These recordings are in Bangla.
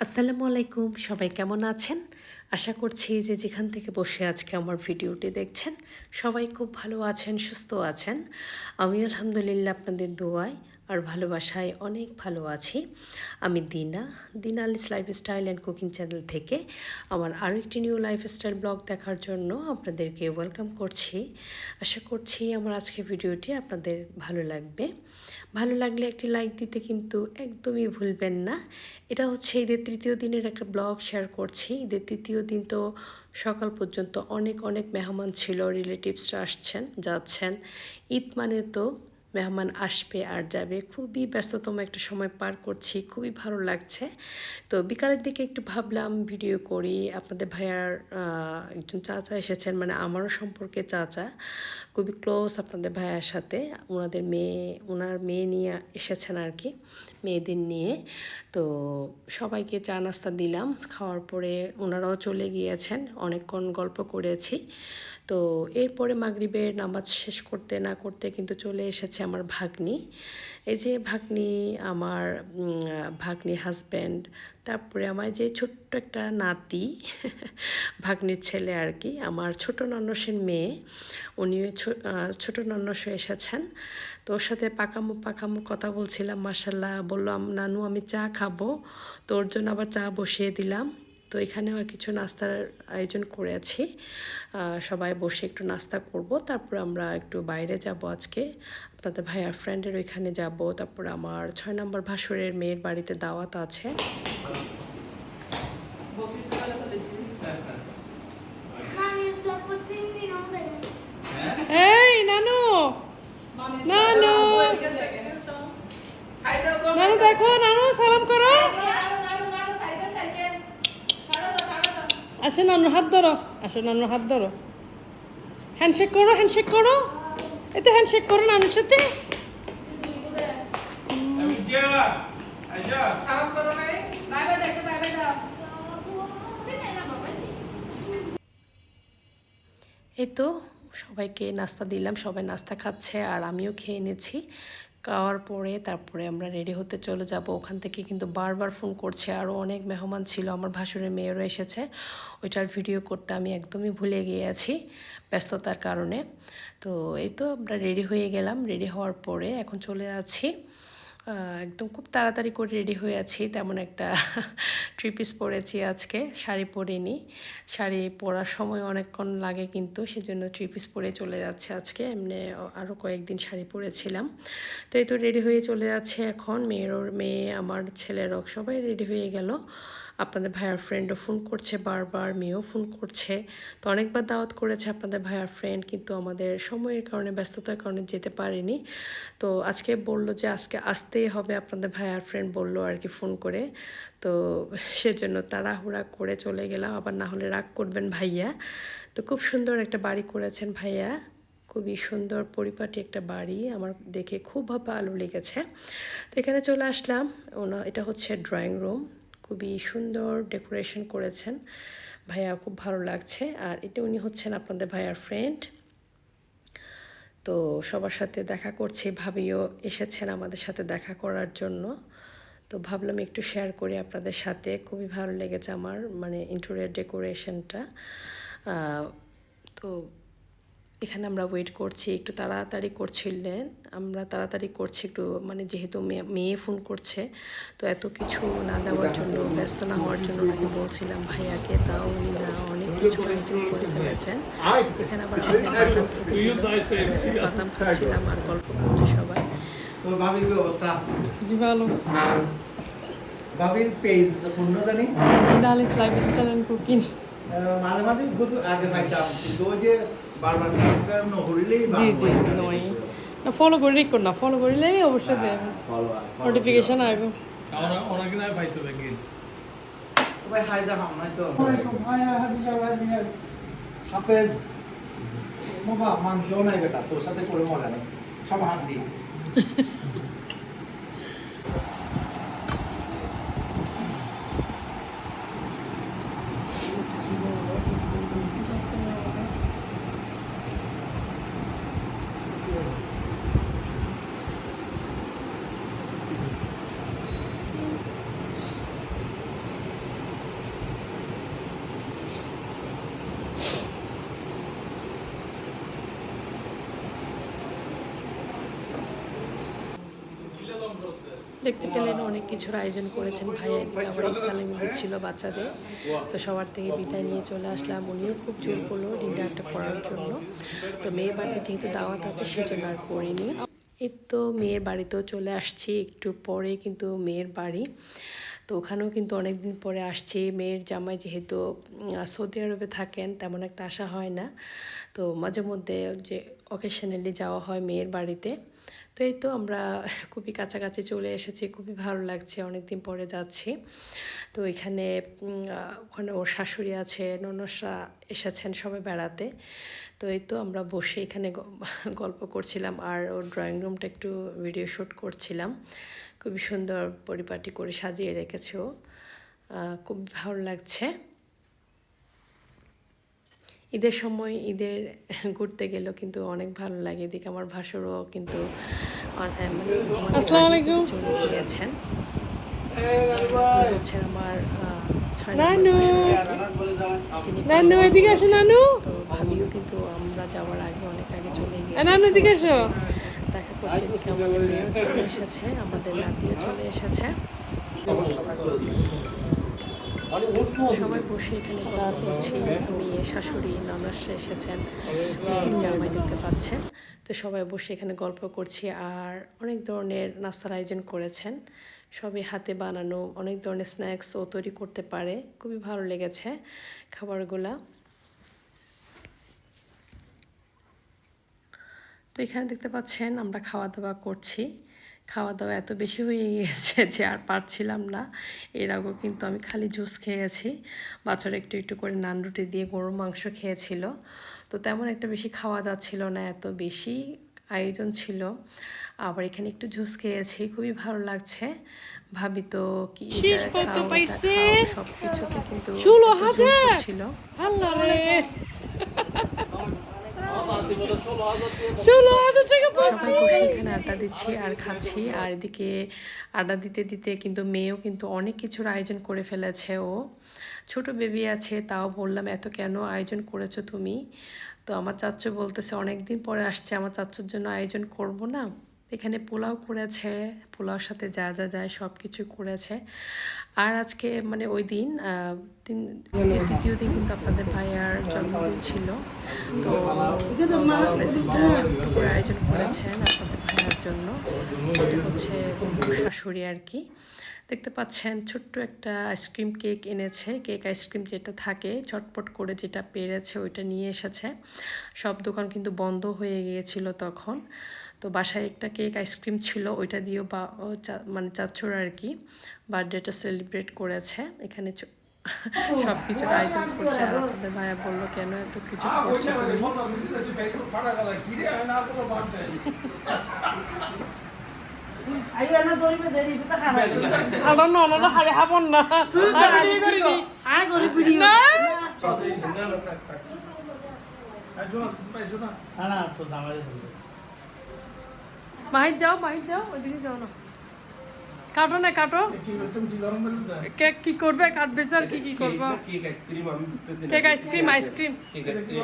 আসসালামু আলাইকুম, সবাই কেমন আছেন? আশা করছি যে যেখান থেকে বসে আজকে আমার ভিডিওটি দেখছেন, সবাই খুব ভালো আছেন, সুস্থ আছেন। আমি আলহামদুলিল্লাহ আপনাদের দোয়ায় আর ভালোবাসায় অনেক ভালো আছি। আমি দিনা। দিনা আলিস লাইফস্টাইল অ্যান্ড কুকিং চ্যানেল থেকে আমার আরও একটি নিউ লাইফস্টাইল ব্লগ দেখার জন্য আপনাদেরকে ওয়েলকাম করছি। আশা করছি আমার আজকে ভিডিওটি আপনাদের ভালো লাগবে। ভালো লাগলে একটি লাইক দিতে কিন্তু একদমই ভুলবেন না। এটা হচ্ছে ঈদের তৃতীয় দিনের একটা ব্লগ শেয়ার করছি। ঈদের তৃতীয় দিন তো সকাল পর্যন্ত অনেক অনেক মেহমান ছিল রিলেটিভসরা আসছেন, যাচ্ছেন। ঈদ মানে তো মেহমান আসবে আর যাবে। খুবই ব্যস্ততম একটা সময় পার করছি, খুবই ভালো লাগছে। তো বিকালের দিকে একটু ভাবলাম ভিডিও করি। আপনাদের ভাইয়ার একজন চাচা এসেছেন মানে আমারও সম্পর্কে চাচা। খুবই ক্লোজ আপনাদের ভাইয়ার সাথে। ওনাদের মেয়ে, ওনার মেয়ে নিয়ে এসেছেন আর কি মেয়েদের নিয়ে। তো সবাইকে চা নাস্তা দিলাম, খাওয়ার পরে ওনারাও চলে গিয়েছেন, অনেকক্ষণ গল্প করেছি। তো এরপরে মাগরিবের নামাজ শেষ করতে না করতে কিন্তু চলে এসেছে আমার ভাগ্নি। এই যে ভাগ্নি আমার ভাগ্নি হাজব্যান্ড তারপরে আমার যে ছোট্ট একটা নাতি, ভাগ্নির ছেলে আর কি আমার ছোট নন্নসের মেয়ে, উনিও ছোট নন্নস এসেছেন। তো ওর সাথে পাকামো পাকামো কথা বলছিলাম মাসাল্লাহ বললাম নানু, আমি চা খাব। তো ওর জন্য আবার চা বসিয়ে দিলাম। তো এখানেও কিছু নাস্তার আয়োজন করেছি সবাই বসে একটু নাস্তা করব। তারপর আমরা একটু বাইরে যাব আজকে। আপনাদের ভাইয়ার ফ্রেন্ডের ওইখানে যাব। তারপর আমার ছয় নম্বর ভাসুরের মেয়ের বাড়িতে দাওয়াত আছে এই নানু নানু। নানু। দেখো নানু সালাম করো। আসো নানু হাত ধরো। আসো নানু হাত ধরো। হ্যান্ডশেক করো হ্যান্ডশেক করো। এই তো হ্যান্ডশেক করো নানুর সাথে। এই তো সবাইকে নাস্তা দিলাম, সবাই নাস্তা খাচ্ছে আর আমিও খেয়ে নিয়েছি খাওয়ার পরে তারপরে আমরা রেডি হতে চলে যাব। ওখান থেকে কিন্তু বারবার ফোন করছে। আরও অনেক মেহমান ছিল, আমার ভাসুরের মেয়েরও এসেছে। ওইটার ভিডিও করতে আমি একদমই ভুলে গিয়েছি ব্যস্ততার কারণে। তো এই তো আমরা রেডি হয়ে গেলাম। রেডি হওয়ার পরে এখন চলে আছি একদম খুব তাড়াতাড়ি করে রেডি হয়ে আছি। তেমন একটা থ্রি পিস পরেছি আজকে। শাড়ি পরিনি। শাড়ি পরার সময় অনেকক্ষণ লাগে কিন্তু, সেজন্য থ্রি পিস পরে চলে যাচ্ছে আজকে। এমনি আরও কয়েকদিন শাড়ি পরেছিলাম। তো এই তো রেডি হয়ে চলে যাচ্ছে এখন। মেয়েরও, মেয়ে, আমার ছেলেরও সবাই রেডি হয়ে গেল। আপনাদের ভাইয়ার ফ্রেন্ডও ফোন করছে, বারবার মেয়েও ফোন করছে। তো অনেকবার দাওয়াত করেছে আপনাদের ভাইয়ার ফ্রেন্ড কিন্তু আমাদের সময়ের কারণে, ব্যস্ততার কারণে যেতে পারেনি। তো আজকে বলল যে, আজকে আসতেই হবে আপনাদের ভাইয়ার ফ্রেন্ড বলল আর কি ফোন করে। তো সেজন্য তাড়াহুড়া করে চলে গেলাম। আবার না হলে রাগ করবেন ভাইয়া। তো খুব সুন্দর একটা বাড়ি করেছেন ভাইয়া। খুবই সুন্দর, পরিপাটি একটা বাড়ি। আমার দেখে খুব ভালো লেগেছে। তো এখানে চলে আসলাম। ওনা, এটা হচ্ছে ড্রয়িং রুম খুবই সুন্দর ডেকোরেশন করেছেন। ভাইয়া খুব ভালো লাগছে। আর এটা উনি হচ্ছেন আপনাদের ভাইয়ার ফ্রেন্ড তো সবার সাথে দেখা করছি, ভাবিও এসেছেন আমাদের সাথে দেখা করার জন্য। তো ভাবলাম একটু শেয়ার করি আপনাদের সাথে। খুবই ভালো লেগেছে আমার মানে ইন্টোরিয়ার ডেকোরেশনটা তো এখানে আমরা ওয়েট করছি একটু তাড়াতাড়ি করছিলেন আমরা তাড়াতাড়ি করছি একটু মানে যেহেতু মেয়ে ফোন করছে তো এত কিছু না দেওয়ার জন্য ব্যস্ত না হওয়ার জন্য নাকি বলছিলাম ভাইয়াকে তাও উনি না অনেক কিছু আয়োজন করে ফেলেছেন। এখানে আবার বাদাম খাচ্ছিলাম আর গল্প করছে সবাই। অবস্থা? ভালো। ভাবির পেজ ডালিস লাইফস্টাইল অ্যান্ড কুকিং মাঝে মাঝে আগে পাইতাম কিন্তু ওই যে বারবার সাবস্ক্রাইব ন করিলেই জি জি নয় না ফলো করে রেকর্ড না ফলো করিলে অবশ্যই নোটিফিকেশন আইব ওনাকে না পাইতো দেখি ভাই হাই দা হাম নাই তো। হাই হাদি শাবাজি হাফেজ বাবা মাংস নাই বেটা তোর সাথে করে মজা নেই। সব হাত দিয়ে দেখতে পেলেন অনেক কিছুর আয়োজন করেছেন ভাইয়া এদিকে আবার ইসলামী দিচ্ছিল বাচ্চাদের। তো সবার থেকে বিদায় নিয়ে চলে আসলাম। উনিও খুব জোর করল ডিনারটা করার জন্য। তো মেয়ের বাড়িতে যেহেতু দাওয়াত আছে, সেজন্য আর করিনি। এই তো মেয়ের বাড়িতেও চলে আসছি একটু পরে, কিন্তু মেয়ের বাড়ি। তো ওখানেও কিন্তু অনেক দিন পরে আসছি। মেয়ের জামাই যেহেতু সৌদি আরবে থাকেন, তেমন একটা আসা হয় না। তো মাঝে মধ্যে যে অকেশনালি যাওয়া হয় মেয়ের বাড়িতে। তো এই তো আমরা খুবই কাছাকাছি চলে এসেছি, খুবই ভালো লাগছে অনেক দিন পরে যাচ্ছি। তো এখানে ওখানে ওর শাশুড়ি আছে, ননসরা এসেছেন সবাই বেড়াতে। তো এই তো আমরা বসে এখানে গল্প করছিলাম আর ওর ড্রয়িং রুমটা একটু ভিডিও শ্যুট করছিলাম। খুবই সুন্দর পরিপাটি করে সাজিয়ে রেখেছে ও। খুব ভালো লাগছে। ঈদের সময় ঈদের ঘুরতে গেলেও কিন্তু অনেক ভালো লাগে। এদিকে আমার ভাসুরও কিন্তু। চলে গিয়েছেন। হচ্ছেন আমার আহ, নানু। তিনি নানু এদিকে আসো নানু। তো ভাবিও কিন্তু আমরা যাওয়ার আগে অনেক আগে চলে নানু এদিকে এসো দেখা করছে আমাদের মেয়েও চলে এসেছে আমাদের নাতিও চলে এসেছে। সবাই বসে এখানে গল্প করছি মেয়ে শাশুড়ি ননসরা এসেছেন জামাই দেখতে পাচ্ছেন। তো সবাই বসে এখানে গল্প করছি আর অনেক ধরনের নাস্তার আয়োজন করেছেন। সবই হাতে বানানো, অনেক ধরনের স্ন্যাক্সও তৈরি করতে পারে। খুবই ভালো লেগেছে খাবারগুলা। তো এখানে দেখতে পাচ্ছেন আমরা খাওয়া দাওয়া করছি। খাওয়া দাওয়া এত বেশি হয়ে গিয়েছে যে আর পারছিলাম না। এর আগেও কিন্তু আমি খালি জুস খেয়েছি। বাচ্চারা একটু একটু করে নান রুটি দিয়ে গরুর মাংস খেয়েছিল। তো তেমন একটা বেশি খাওয়া যাচ্ছিল না এত বেশি আয়োজন ছিল। আবার এখানে একটু জুস খেয়েছি খুবই ভালো লাগছে। ভাবি তো কি সবকিছুতে কিন্তু? ছিল আল্লাহ ষোলো হাজার টাকা সবাই এখানে আড্ডা দিচ্ছি আর খাচ্ছি, আর এদিকে আড্ডা দিতে দিতে কিন্তু মেয়েও কিন্তু অনেক কিছুর আয়োজন করে ফেলেছে ও। ছোট বেবি আছে, তাও বললাম, এত কেন আয়োজন করেছ তুমি? তো আমার চাচ্চু বলতেছে অনেক দিন পরে আসছে, আমার চাচ্চুর জন্য আয়োজন করব না। এখানে পোলাও করেছে পোলাওর সাথে যা যা যায় সব কিছু করেছে। আর আজকে মানে ওই দিন আহ, দিন কিন্তু আপনাদের ভাইয়ার জন্মদিন ছিল। তো আয়োজন করেছেন আপনাদের ভাইয়ার জন্য। এটা হচ্ছে শাশুড়ি আর কি। দেখতে পাচ্ছেন ছোট্ট একটা আইসক্রিম কেক এনেছে। কেক আইসক্রিম যেটা থাকে চটপট করে যেটা পেরেছে ওইটা নিয়ে এসেছে। সব দোকান কিন্তু বন্ধ হয়ে গিয়েছিল তখন। তো বাসায় একটা কেক আইসক্রিম ছিল ওইটা দিয়েও বা ও চা- মানে চাচ্ছুর আর কি বার্থডেটা সেলিব্রেট করেছে। এখানে সব কিছুর আয়োজন করছে। আর আপনাদের ভাইয়া বলল কেন এত কিছু করছ তুমি? মাহির যাও মাহির যাও ওইদিকে যাও না। কাটো না কাটো। কেক কি করবে কাটবে আর কি কি করবে? কেক আইসক্রিম আমি বুঝতেছি cake ice cream. Ice cream cake ice cream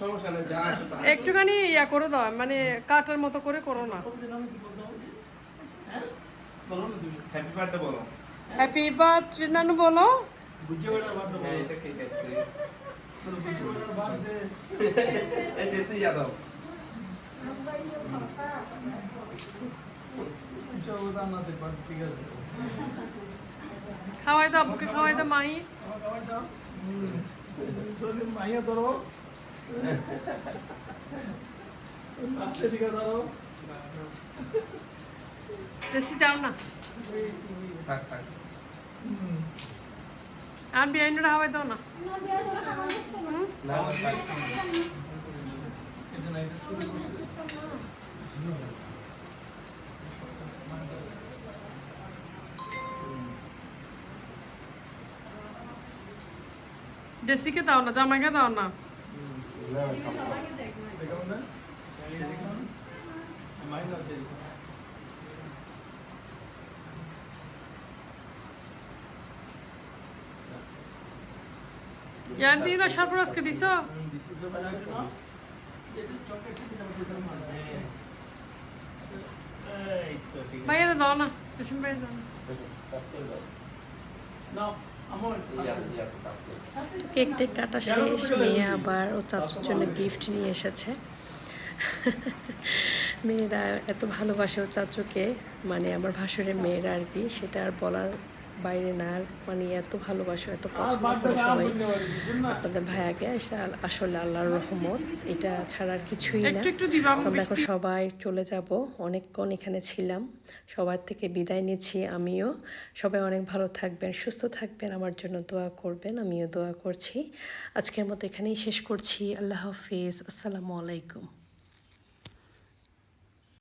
সমস্যা নেই যা আছে একটুখানি ইয়া করে দাও মানে কাটার মতো করে করো না। হ্যাপি বার্থডে বলো হ্যাপি বার্থডে নানু বলো। হ্যাঁ এটা কেক আইসক্রিম। এই জেসি যাদব খাওয়াই দাও বুকে খাওয়াই দাও মাহি মাইয়া ধরো বেশি যাও না আর বিআইনুরা হাওয়াই দাও না না না। ডেসিকে দাও না জামাইকে দাও না না। ইয়ার দিন সরফরাজকে দিছ ভাইয়া দাও না রেশম ভাইয়া দাও না কেক টেক কাটা শেষ মেয়ে আবার ও চাচুর জন্য গিফট নিয়ে এসেছে। মেয়েরা এত ভালোবাসে ও চাচুকে মানে আমার ভাসুরের মেয়েরা আর কি সেটা আর বলার বাইরে না মানে এত ভালোবাসো এত পছন্দ করে সবাই আপনাদের ভাইয়াকে আসা- আসলে আল্লাহর রহমত এটা ছাড়া আর কিছুই না। আমরা এখন সবাই চলে যাব অনেকক্ষণ এখানে ছিলাম সবার থেকে বিদায় নিচ্ছি আমিও। সবাই অনেক ভালো থাকবেন সুস্থ থাকবেন আমার জন্য দোয়া করবেন আমিও দোয়া করছি। আজকের মতো এখানেই শেষ করছি আল্লাহ হাফিজ আসসালামু আলাইকুম।